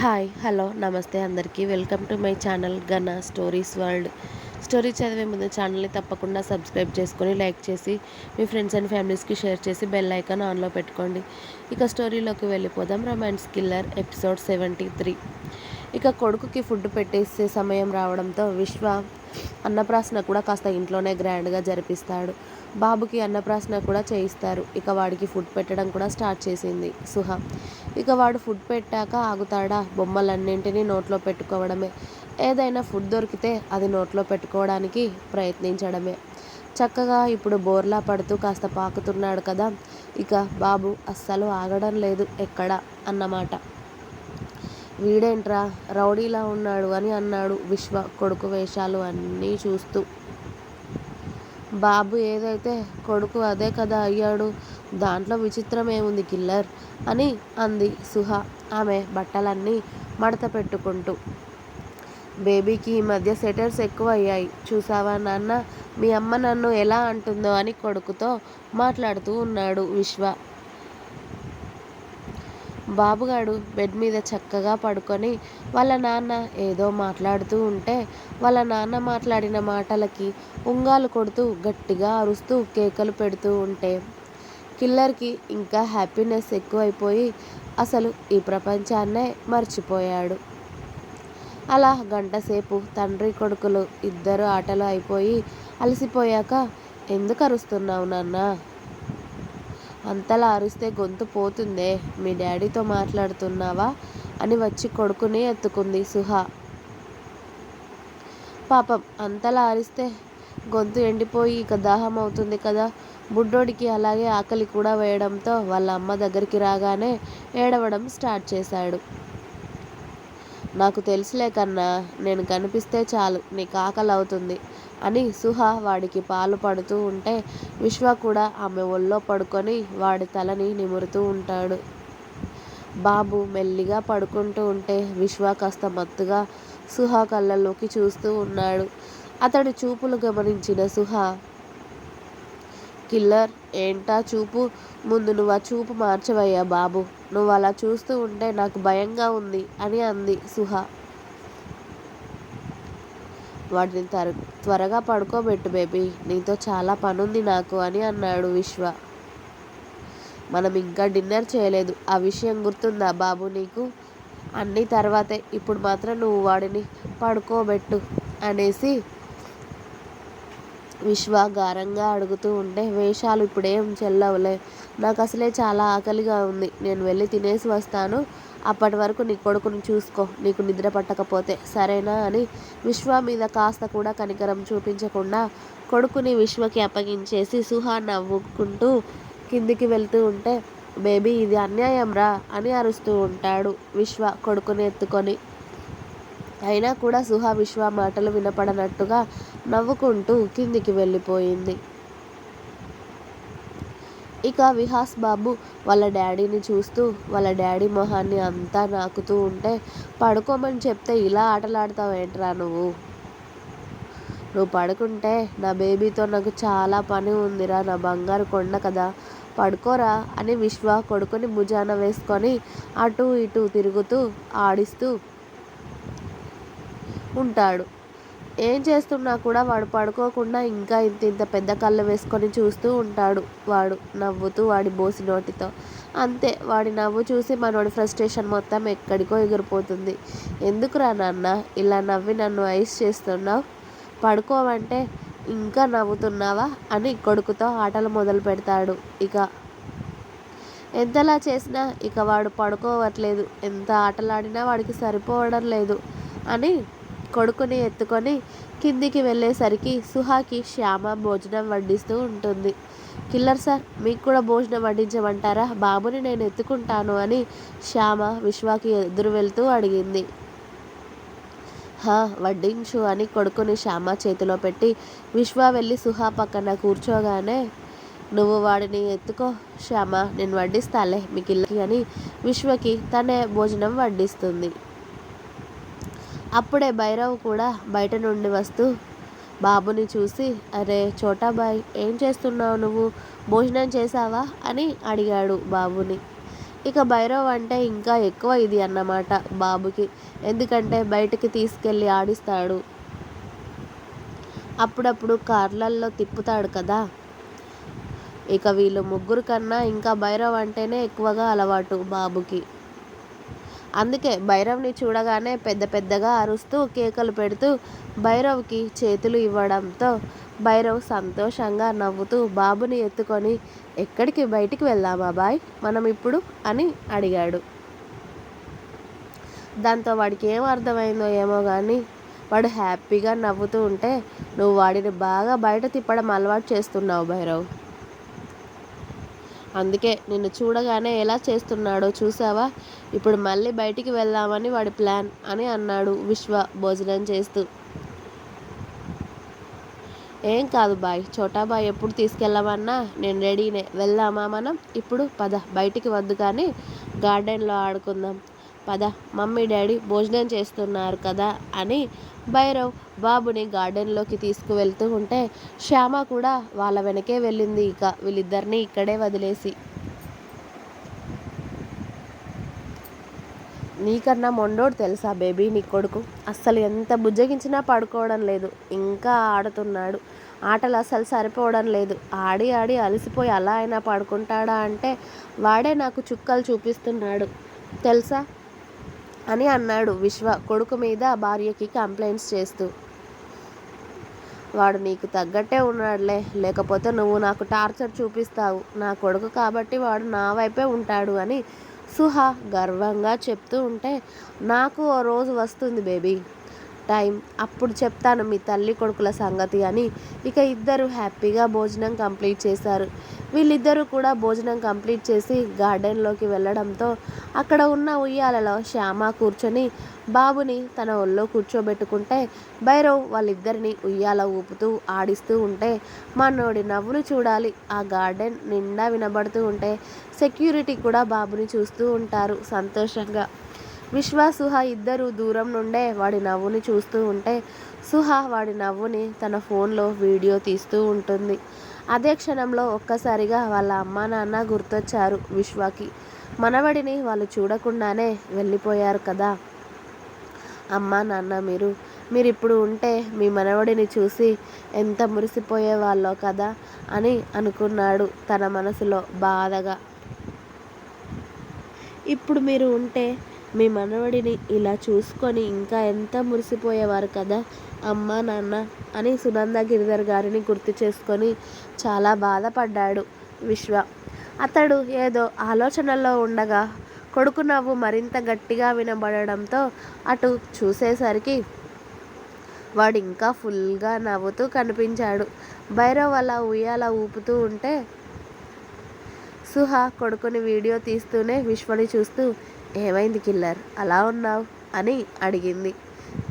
Hi hello నమస్తే అందరికీ. Welcome to my channel Gana stories world. Story చదివే ముందు ఛానల్ని తప్పకుండా సబ్స్క్రైబ్ చేసుకొని లైక్ చేసి మీ ఫ్రెండ్స్ అండ్ ఫ్యామిలీస్కి షేర్ చేసి బెల్ ఐకాన్ ఆన్లో పెట్టుకోండి. ఇక స్టోరీలోకి వెళ్ళిపోదాం. Romance killer episode seventy three. ఇక కొడుకుకి ఫుడ్ పెట్టేసే సమయం రావడంతో విశ్వ అన్నప్రాసన కూడా కాస్త ఇంట్లోనే గ్రాండ్గా జరిపిస్తాడు. బాబుకి అన్నప్రాసన కూడా చేయిస్తారు. ఇక వాడికి ఫుడ్ పెట్టడం కూడా స్టార్ట్ చేసింది సుహ. ఇక వాడు ఫుడ్ పెట్టాక ఆగుతాడా? బొమ్మలన్నింటినీ నోట్లో పెట్టుకోవడమే. ఏదైనా ఫుడ్ దొరికితే అది నోట్లో పెట్టుకోవడానికి ప్రయత్నించడమే. చక్కగా ఇప్పుడు బోర్లా పడుతూ కాస్త పాకుతున్నాడు కదా. ఇక బాబు అస్సలు ఆగడం లేదు ఎక్కడ? అన్నమాట. వీడేంట్రా? రౌడీలా ఉన్నాడు అని అన్నాడు విశ్వ కొడుకు వేషాలు అన్నీ చూస్తూ. బాబు ఏదైతే కొడుకు అదే కదా అయ్యాడు. దాంట్లో విచిత్రం ఏముంది కిల్లర్? అని అంది సుహ. ఆమె బట్టలన్నీ మడత పెట్టుకుంటూ. బేబీకి ఈ మధ్య సెటర్స్ ఎక్కువ అయ్యాయి చూసావా నాన్న? మీ అమ్మ నన్ను ఎలా అంటుందో అని కొడుకుతో మాట్లాడుతూ ఉన్నాడు విశ్వ. బాబుగాడు బెడ్ మీద చక్కగా పడుకొని వాళ్ళ నాన్న ఏదో మాట్లాడుతూ ఉంటే వాళ్ళ నాన్న మాట్లాడిన మాటలకి ఉంగాలు కొడుతూ గట్టిగా అరుస్తూ కేకలు పెడుతూ ఉంటే కిల్లర్కి ఇంకా హ్యాపీనెస్ ఎక్కువైపోయి అసలు ఈ ప్రపంచాన్నే మర్చిపోయాడు. అలా గంటసేపు తండ్రి కొడుకులు ఇద్దరు ఆటలు అయిపోయి అలసిపోయాక ఎందుకు అరుస్తున్నావు నాన్న? అంతలా అరిస్తే గొంతు పోతుందే మీ డాడీతో మాట్లాడుతున్నావా? అని వచ్చి కొడుకుని ఎత్తుకుంది సుహ. పాపం అంతలా అరిస్తే గొంతు ఎండిపోయి ఇక దాహం అవుతుంది కదా బుడ్డోడికి అలాగే ఆకలి కూడా వేయడంతో వాళ్ళ అమ్మ దగ్గరికి రాగానే ఏడవడం స్టార్ట్ చేశాడు. నాకు తెలుసులే కన్నా నేను కనిపిస్తే చాలు నీకు ఆకలి అవుతుంది అని సుహ వాడికి పాలు పడుతూ ఉంటే విశ్వ కూడా ఆమె ఒళ్ళో పడుకొని వాడి తలని నిమురుతూ ఉంటాడు. బాబు మెల్లిగా పడుకుంటూ ఉంటే విశ్వ కాస్త మత్తుగా సుహ కళ్ళల్లోకి చూస్తూ ఉన్నాడు. అతడి చూపులు గమనించిన సుహ కిల్లర్ ఏంటా చూపు? ముందు నువ్వు ఆ చూపు మార్చవయ్యా బాబు. నువ్వు అలా చూస్తూ ఉంటే నాకు భయంగా ఉంది అని అంది సుహ. వాటిని తర త్వరగా పడుకోబెట్టు బేబీ. నీతో చాలా పనుంది నాకు అని అన్నాడు విశ్వ. మనం ఇంకా డిన్నర్ చేయలేదు. ఆ విషయం గుర్తుందా బాబు నీకు? అన్నీ తర్వాతే. ఇప్పుడు మాత్రం నువ్వు వాడిని పడుకోబెట్టు అనేసి విశ్వ గారంగా అడుగుతూ ఉంటే వేషాలు ఇప్పుడేం చెల్లవులే. నాకు అసలే చాలా ఆకలిగా ఉంది. నేను వెళ్ళి తినేసి వస్తాను. అప్పటి వరకు నీ కొడుకుని చూసుకో. నీకు నిద్ర పట్టకపోతే సరేనా అని విశ్వ మీద కాస్త కూడా కనికరం చూపించకుండా కొడుకుని విశ్వకి అప్పగించేసి సుహా నవ్వుకుంటూ కిందికి వెళ్తూ ఉంటే బేబీ ఇది అన్యాయం రా అని అరుస్తూ ఉంటాడు విశ్వ కొడుకుని ఎత్తుకొని. అయినా కూడా సుహా విశ్వ మాటలు వినపడనట్టుగా నవ్వుకుంటూ కిందికి వెళ్ళిపోయింది. ఇక విహాస్ బాబు వాళ్ళ డాడీని చూస్తూ వాళ్ళ డాడీ మొహాన్ని అంతా నాకుతూ ఉంటే పడుకోమని చెప్తే ఇలా ఆటలాడతావేంట్రా నువ్వు? నువ్వు పడుకుంటే నా బేబీతో నాకు చాలా పని ఉందిరా నా బంగారు కొండ కదా. పడుకోరా అని విశ్వ కొడుకుని భుజాన వేసుకొని అటు ఇటు తిరుగుతూ ఆడిస్తూ ఉంటాడు. ఏం చేస్తున్నా కూడా వాడు పడుకోకుండా ఇంకా ఇంత ఇంత పెద్ద కళ్ళు వేసుకొని చూస్తూ ఉంటాడు వాడు. నవ్వుతూ వాడి బోసి నోటితో. అంతే వాడి నవ్వు చూసి మనోడి ఫ్రస్ట్రేషన్ మొత్తం ఎక్కడికో ఎగిరిపోతుంది. ఎందుకురా నాన్న ఇలా నవ్వి నన్ను ఐస్ చేస్తున్నావు? పడుకోవంటే ఇంకా నవ్వుతున్నావా అని కొడుకుతో ఆటలు మొదలు పెడతాడు ఇక. ఎంతలా చేసినా ఇక వాడు పడుకోవట్లేదు. ఎంత ఆటలాడినా వాడికి సరిపోవడం లేదు అని కొడుకుని ఎత్తుకొని కిందికి వెళ్ళేసరికి సుహాకి శ్యామ భోజనం వడ్డిస్తూ ఉంటుంది. కిల్లర్ సార్ మీకు కూడా భోజనం వడ్డించమంటారా? బాబుని నేను ఎత్తుకుంటాను అని శ్యామ విశ్వాకి ఎదురు వెళ్తూ అడిగింది. హా వడ్డించు అని కొడుకుని శ్యామ చేతిలో పెట్టి విశ్వ వెళ్ళి సుహా పక్కన కూర్చోగానే నువ్వు వాడిని ఎత్తుకో శ్యామ నేను వడ్డిస్తాలే మీకు ఇల్లకి అని విశ్వకి తనే భోజనం వడ్డిస్తుంది. అప్పుడే భైరవ్ కూడా బయట నుండి వస్తూ బాబుని చూసి అరే చోటాబాయ్ ఏం చేస్తున్నావు నువ్వు? భోజనం చేసావా అని అడిగాడు బాబుని. ఇక భైరవ్ అంటే ఇంకా ఎక్కువ ఇది అన్నమాట బాబుకి. ఎందుకంటే బయటికి తీసుకెళ్ళి ఆడిస్తాడు. అప్పుడప్పుడు కార్లల్లో తిప్పుతాడు కదా. ఇక వీళ్ళు ముగ్గురు కన్నా ఇంకా భైరవ్ అంటేనే ఎక్కువగా అలవాటు బాబుకి. అందుకే భైరవ్ని చూడగానే పెద్ద పెద్దగా అరుస్తూ కేకలు పెడుతూ భైరవ్కి చేతులు ఇవ్వడంతో భైరవ్ సంతోషంగా నవ్వుతూ బాబుని ఎత్తుకొని ఎక్కడికి బయటికి వెళ్దామా బాయ్ మనం ఇప్పుడు అని అడిగాడు. దాంతో వాడికి ఏం అర్థమైందో ఏమో కానీ వాడు హ్యాపీగా నవ్వుతూ ఉంటే నువ్వు వాడిని బాగా బయట తిప్పడం అలవాటు చేస్తున్నావు భైరవ్. అందుకే నిన్ను చూడగానే ఎలా చేస్తున్నాడో చూసావా? ఇప్పుడు మళ్ళీ బయటికి వెళ్దామని వాడి ప్లాన్ అని అన్నాడు విశ్వ భోజనం చేస్తూ. ఏం కాదు బాయ్ చోటా బాయ్ ఎప్పుడు తీసుకెళ్ళమన్నా? నేను రెడీనే. వెళ్దామా మనం? ఇప్పుడు పద బయటికి వద్దు కానీ గార్డెన్లో ఆడుకుందాం. పద మమ్మీ డాడీ భోజనం చేస్తున్నారు కదా అని భైరవ్ బాబుని గార్డెన్లోకి తీసుకువెళ్తూ ఉంటే శ్యామ కూడా వాళ్ళ వెనకే వెళ్ళింది ఇక వీళ్ళిద్దరిని ఇక్కడే వదిలేసి. నీకన్నా మొండోడు తెలుసా బేబీ నీ కొడుకు? అస్సలు ఎంత బుజ్జగించినా పడుకోవడం లేదు ఇంకా ఆడుతున్నాడు. ఆటలు అస్సలు సరిపోవడం లేదు. ఆడి ఆడి అలసిపోయి అలా అయినా పడుకుంటాడా అంటే వాడే నాకు చుక్కలు చూపిస్తున్నాడు. తెలుసా? అని అన్నాడు విశ్వ కొడుకు మీద భార్యకి కంప్లైంట్స్ చేస్తూ. వాడు నీకు తగ్గట్టే ఉన్నాడులే లేకపోతే నువ్వు నాకు టార్చర్ చూపిస్తావు. నా కొడుకు కాబట్టి వాడు నా వైపే ఉంటాడు అని సుహ గర్వంగా చెప్తూ ఉంటే నాకు ఓ రోజు వస్తుంది బేబీ. టైం అప్పుడు చెప్తాను మీ తల్లి కొడుకుల సంగతి అని ఇక ఇద్దరు హ్యాపీగా భోజనం కంప్లీట్ చేశారు. వీళ్ళిద్దరూ కూడా భోజనం కంప్లీట్ చేసి గార్డెన్లోకి వెళ్ళడంతో అక్కడ ఉన్న ఉయ్యాలలో శ్యామ కూర్చొని బాబుని తన ఒళ్ళో కూర్చోబెట్టుకుంటే భైరవ్ వాళ్ళిద్దరిని ఉయ్యాల ఊపుతూ ఆడిస్తూ ఉంటే మనోడి నవ్వులు చూడాలి. ఆ గార్డెన్ నిండా వినబడుతూ ఉంటే సెక్యూరిటీ కూడా బాబుని చూస్తూ ఉంటారు సంతోషంగా. విశ్వ సుహ ఇద్దరు దూరం నుండే వాడి నవ్వుని చూస్తూ ఉంటే సుహ వాడి నవ్వుని తన ఫోన్లో వీడియో తీస్తూ ఉంటుంది. అదే క్షణంలో ఒక్కసారిగా వాళ్ళ అమ్మా నాన్న గుర్తొచ్చారు విశ్వకి. మనవడిని వాళ్ళు చూడకుండానే వెళ్ళిపోయారు కదా. అమ్మా నాన్న మీరు మీరు ఇప్పుడు ఉంటే మీ మనవడిని చూసి ఎంత మురిసిపోయే వాళ్ళో కదా అని అనుకున్నాడు తన మనసులో బాధగా. ఇప్పుడు మీరు ఉంటే మీ మనవడిని ఇలా చూసుకొని ఇంకా ఎంత మురిసిపోయేవారు కదా అమ్మ నాన్న అని సునంద గిరిధర్ గారిని గుర్తు చేసుకొని చాలా బాధపడ్డాడు విశ్వ. అతడు ఏదో ఆలోచనలో ఉండగా కొడుకు నవ్వు మరింత గట్టిగా వినబడడంతో అటు చూసేసరికి వాడు ఇంకా ఫుల్గా నవ్వుతూ కనిపించాడు. భైరవ్ అలా ఉయ్యాల ఊపుతూ ఉంటే సుహ కొడుకుని వీడియో తీస్తూనే విశ్వని చూస్తూ ఏమైంది కిల్లర్? అలా ఉన్నావు? అని అడిగింది.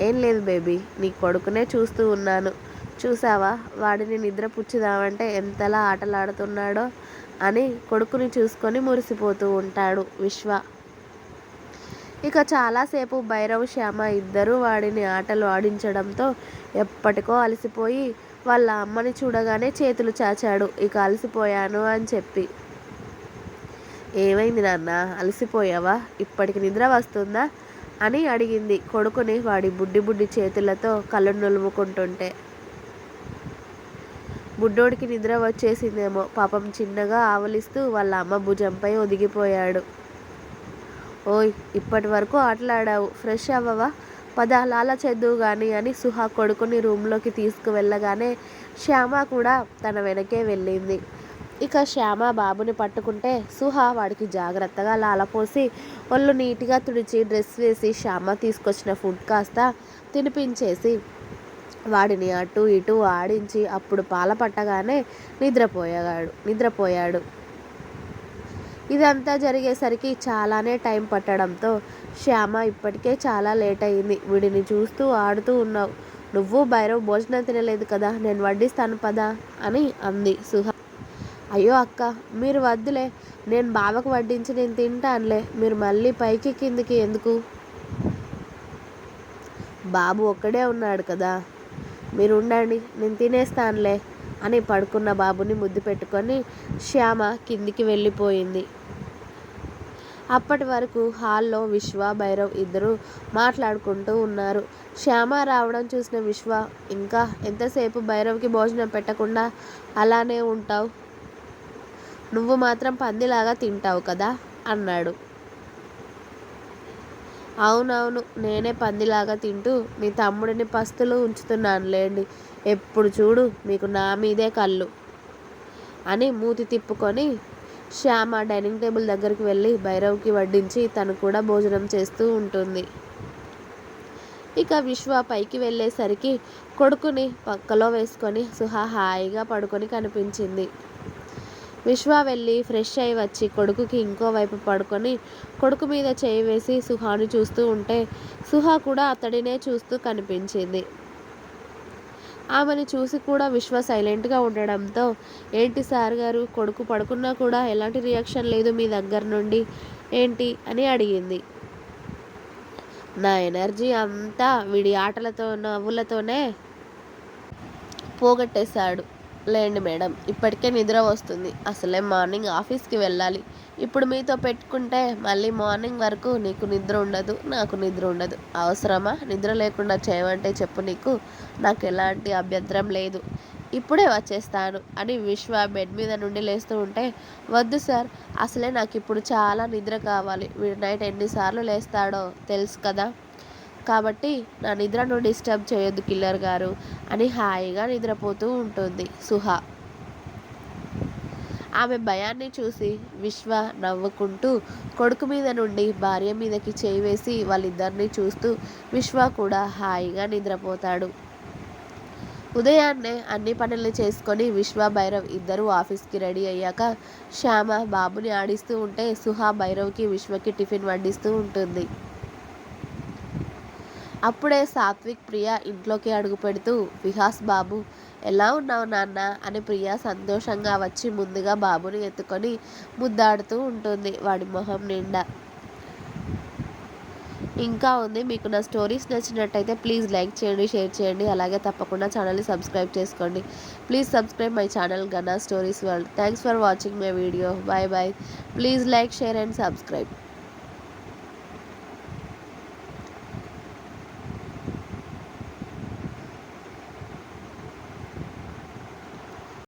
ఏం లేదు బేబీ నీ కొడుకునే చూస్తూ ఉన్నాను. చూసావా? వాడిని నిద్ర పుచ్చుదామంటే ఎంతలా ఆటలాడుతున్నాడో అని కొడుకుని చూసుకొని మురిసిపోతూ ఉంటాడు విశ్వ. ఇక చాలాసేపు భైరవ్ శ్యామ ఇద్దరూ వాడిని ఆటలు ఆడించడంతో ఎప్పటికో అలసిపోయి వాళ్ళ అమ్మని చూడగానే చేతులు చాచాడు. ఇక అలసిపోయాను అని చెప్పి. ఏమైంది నాన్న? అలసిపోయావా? ఇప్పటికి నిద్ర వస్తుందా? అని అడిగింది. కొడుకుని వాడి బుడ్డి బుడ్డి చేతులతో కళ్ళు నులుముకుంటుంటే. బుడ్డోడికి నిద్ర వచ్చేసిందేమో. పాపం చిన్నగా ఆవలిస్తూ వాళ్ళ అమ్మ భుజంపై ఒదిగిపోయాడు. ఓయ్ ఇప్పటి వరకు ఆటలాడావు. ఫ్రెష్ అవ్వవా? పద లాల చేద్దువు గాని అని సుహా కొడుకుని రూమ్లోకి తీసుకువెళ్ళగానే శ్యామ కూడా తన వెనకే వెళ్ళింది. ఇక శ్యామ బాబుని పట్టుకుంటే సుహ వాడికి జాగ్రత్తగా లాలపోసి ఒళ్ళు నీట్గా తుడిచి డ్రెస్ వేసి శ్యామ తీసుకొచ్చిన ఫుడ్ కాస్త తినిపించేసి వాడిని అటు ఇటు ఆడించి అప్పుడు పాల పట్టగానే నిద్రపోయాడు నిద్రపోయాడు. ఇదంతా జరిగేసరికి చాలానే టైం పట్టడంతో శ్యామ ఇప్పటికే చాలా లేట్ అయింది. వీడిని చూస్తూ ఆడుతూ ఉన్నావు. నువ్వు భైరవ్ భోజనం తినలేదు కదా నేను వడ్డిస్తాను పదా అని అంది సుహ. అయ్యో అక్క మీరు వద్దులే. నేను బావకు వడ్డించి నేను తింటానులే. మీరు మళ్ళీ పైకి కిందికి ఎందుకు? బాబు ఒక్కడే ఉన్నాడు కదా. మీరు ఉండండి నేను తినేస్తానులే అని పడుకున్న బాబుని ముద్దు పెట్టుకొని శ్యామ కిందికి వెళ్ళిపోయింది. అప్పటి వరకు హాల్లో విశ్వ భైరవ్ ఇద్దరు మాట్లాడుకుంటూ ఉన్నారు. శ్యామ రావడం చూసిన విశ్వ ఇంకా ఎంతసేపు భైరవ్కి భోజనం పెట్టకుండా అలానే ఉంటావు? నువ్వు మాత్రం పందిలాగా తింటావు కదా? అన్నాడు. అవునవును నేనే పందిలాగా తింటూ మీ తమ్ముడిని పస్తులు ఉంచుతున్నాను లేండి ఎప్పుడు చూడు మీకు నా మీదే కళ్ళు. అని మూతి తిప్పుకొని శ్యామ డైనింగ్ టేబుల్ దగ్గరికి వెళ్ళి భైరవ్కి వడ్డించి తను కూడా భోజనం చేస్తూ ఉంటుంది. ఇక విశ్వ పైకి వెళ్ళేసరికి కొడుకుని పక్కలో వేసుకొని సుహా హాయిగా పడుకొని కనిపించింది. విశ్వ వెళ్ళి ఫ్రెష్ అయి వచ్చి కొడుకుకి ఇంకో వైపు పడుకొని కొడుకు మీద చేయి వేసి సుహాని చూస్తూ ఉంటే సుహా కూడా అతడినే చూస్తూ కనిపించింది. ఆమెను చూసి కూడా విశ్వ సైలెంట్గా ఉండడంతో ఏంటి సార్ గారు కొడుకు పడుకున్నా కూడా ఎలాంటి రియాక్షన్ లేదు మీ దగ్గర నుండి? ఏంటి? అని అడిగింది. నా ఎనర్జీ అంతా వీడి ఆటలతో నవ్వులతోనే పోగొట్టేశాడు. లేండి మేడం ఇప్పటికే నిద్ర వస్తుంది. అసలే మార్నింగ్ ఆఫీస్కి వెళ్ళాలి. ఇప్పుడు మీతో పెట్టుకుంటే మళ్ళీ మార్నింగ్ వరకు నీకు నిద్ర ఉండదు నాకు నిద్ర ఉండదు. అవసరమా? నిద్ర లేకుండా చేయమంటే చెప్పు నీకు. నాకు ఎలాంటి అభ్యంతరం లేదు. ఇప్పుడే వచ్చేస్తాను అని విశ్వ బెడ్ మీద నుండి లేస్తూ ఉంటే వద్దు సార్ అసలే నాకు ఇప్పుడు చాలా నిద్ర కావాలి. వీడు నైట్ ఎన్నిసార్లు లేస్తాడో తెలుసు కదా. కాబట్టి నా నిద్రను డిస్టర్బ్ చేయొద్దు కిల్లర్ గారు అని హాయిగా నిద్రపోతూ ఉంటుంది సుహా. ఆమె భయాన్ని చూసి విశ్వ నవ్వుకుంటూ కొడుకు మీద నుండి భార్య మీదకి చేయి వేసి వాళ్ళిద్దరిని చూస్తూ విశ్వ కూడా హాయిగా నిద్రపోతాడు. ఉదయాన్నే అన్ని పనులు చేసుకొని విశ్వ భైరవ్ ఇద్దరు ఆఫీస్కి రెడీ అయ్యాక శ్యామ బాబుని ఆడిస్తూ ఉంటే సుహా భైరవ్కి విశ్వకి టిఫిన్ వడ్డిస్తూ ఉంటుంది. అప్పుడే సాత్విక్ ప్రియ ఇంట్లోకి అడుగు పెడుతూ విహాస్ బాబు ఎలా ఉన్నావు నాన్న? అని ప్రియ సంతోషంగా వచ్చి ముందుగా బాబుని ఎత్తుకొని ముద్దాడుతూ ఉంటుంది వాడి మొహం నిండా. ఇంకా ఉంది. మీకు నా స్టోరీస్ నచ్చినట్టయితే ప్లీజ్ లైక్ చేయండి షేర్ చేయండి. అలాగే తప్పకుండా ఛానల్ని సబ్స్క్రైబ్ చేసుకోండి. Please subscribe my channel Gana stories world. Thanks for watching my video. Bye bye. Please like share and subscribe.